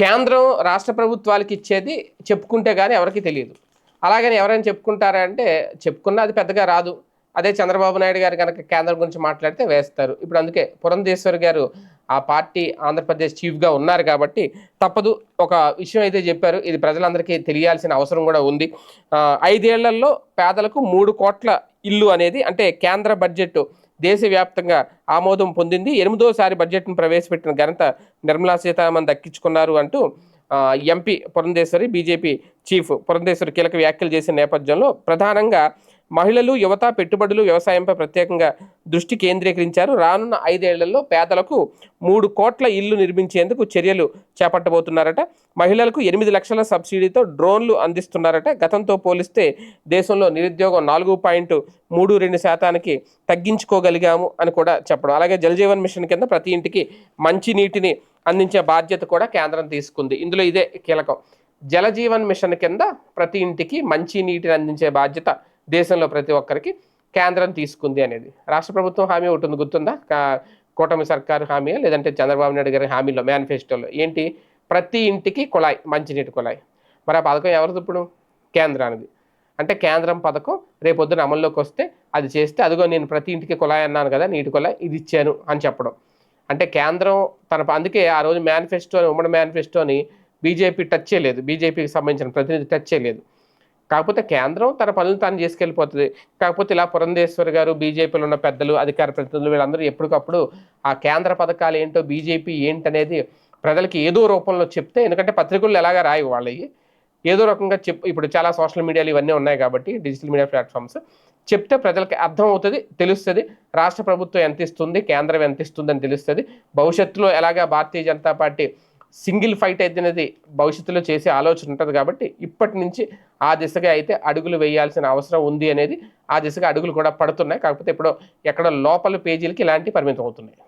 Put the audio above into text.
కేంద్రం రాష్ట్ర ప్రభుత్వాలకి ఇచ్చేది చెప్పుకుంటే కానీ ఎవరికి తెలియదు. అలాగని ఎవరైనా చెప్పుకుంటారా అంటే చెప్పుకున్నా అది పెద్దగా రాదు. అదే చంద్రబాబు నాయుడు గారు కనుక కేంద్రం గురించి మాట్లాడితే వేస్తారు. ఇప్పుడు అందుకే పురంధేశ్వర్ గారు ఆ పార్టీ ఆంధ్రప్రదేశ్ చీఫ్గా ఉన్నారు కాబట్టి తప్పదు. ఒక విషయం అయితే చెప్పారు. ఇది ప్రజలందరికీ తెలియాల్సిన అవసరం కూడా ఉంది. ఐదేళ్ళలో పేదలకు మూడు కోట్ల ఇల్లు అనేది అంటే కేంద్ర బడ్జెట్ దేశవ్యాప్తంగా ఆమోదం పొందింది. ఎనిమిదోసారి బడ్జెట్ను ప్రవేశపెట్టిన ఘనత నిర్మలా సీతారామన్ దక్కించుకున్నారు అంటూ MP Purandeswari BJP chief Purandeswari కీలక వ్యాఖ్యలు చేసిన నేపథ్యంలో ప్రధానంగా మహిళలు యువత పెట్టుబడులు వ్యవసాయంపై ప్రత్యేకంగా దృష్టి కేంద్రీకరించారు. రానున్న ఐదేళ్ళలో పేదలకు మూడు కోట్ల ఇల్లు నిర్మించేందుకు చర్యలు చేపట్టబోతున్నారట. మహిళలకు ఎనిమిది లక్షల సబ్సిడీతో డ్రోన్లు అందిస్తున్నారట. గతంతో పోలిస్తే దేశంలో నిరుద్యోగం నాలుగు పాయింట్ మూడు రెండు శాతానికి తగ్గించుకోగలిగాము అని కూడా చెప్పడం. అలాగే జలజీవన్ మిషన్ కింద ప్రతి ఇంటికి మంచి నీటిని అందించే బాధ్యత కూడా కేంద్రం తీసుకుంది. ఇందులో ఇదే కీలకం. జలజీవన్ మిషన్ కింద ప్రతి ఇంటికి మంచి నీటిని అందించే బాధ్యత దేశంలో ప్రతి ఒక్కరికి కేంద్రం తీసుకుంది అనేది. రాష్ట్ర ప్రభుత్వం హామీ ఒకటి ఉంది గుర్తుందా? కా- కూటమి సర్కారు హామీ లేదంటే చంద్రబాబు నాయుడు గారి హామీలో మేనిఫెస్టోలో. ఏంటి? ప్రతి ఇంటికి కుళాయి మంచినీటి కుళాయి. మరి ఆ పథకం ఎవరిది ఇప్పుడు? కేంద్రానిది. అంటే కేంద్రం పథకం రేపొద్దున అమల్లోకి వస్తే అది చేస్తే అదిగో నేను ప్రతి ఇంటికి కుళాయి అన్నాను కదా నీటి కుళాయి ఇది ఇచ్చాను అని చెప్పడం. అంటే కేంద్రం తన అందుకే ఆ రోజు మేనిఫెస్టో ఉమ్మడి మేనిఫెస్టోని బీజేపీ టచ్ చేయలేదు. బీజేపీకి సంబంధించిన ప్రతినిధి టచ్ చేయలేదు. కాకపోతే కేంద్రం తన పనులు తాను చేసుకెళ్ళిపోతుంది. కాకపోతే ఇలా పురంధేశ్వర్ గారు బీజేపీలో ఉన్న పెద్దలు అధికార ప్రతినిధులు వీళ్ళందరూ ఎప్పటికప్పుడు ఆ కేంద్ర పథకాలు ఏంటో బీజేపీ ఏంటనేది ప్రజలకి ఏదో రూపంలో చెప్తే ఎందుకంటే పత్రికల్లో ఎలాగా రాయి వాళ్ళవి. ఏదో రకంగా చెప్ ఇప్పుడు చాలా సోషల్ మీడియాలు ఇవన్నీ ఉన్నాయి కాబట్టి డిజిటల్ మీడియా ప్లాట్ఫామ్స్. చెప్తే ప్రజలకి అర్థం అవుతుంది తెలుస్తుంది. రాష్ట్ర ప్రభుత్వం ఎంత ఇస్తుంది కేంద్రం ఎంత ఇస్తుంది అని తెలుస్తుంది. భవిష్యత్తులో ఎలాగా Bharatiya Janata Party single fight అయితేనేది భవిష్యత్తులో చేసే ఆలోచన ఉంటుంది కాబట్టి ఇప్పటి నుంచి ఆ దిశగా అయితే అడుగులు వేయాల్సిన అవసరం ఉంది అనేది ఆ దిశగా అడుగులు కూడా పడుతున్నాయి. కాకపోతే ఇప్పుడు ఎక్కడ లోపల పేజీలకి ఇలాంటి పరిమితం అవుతున్నాయి.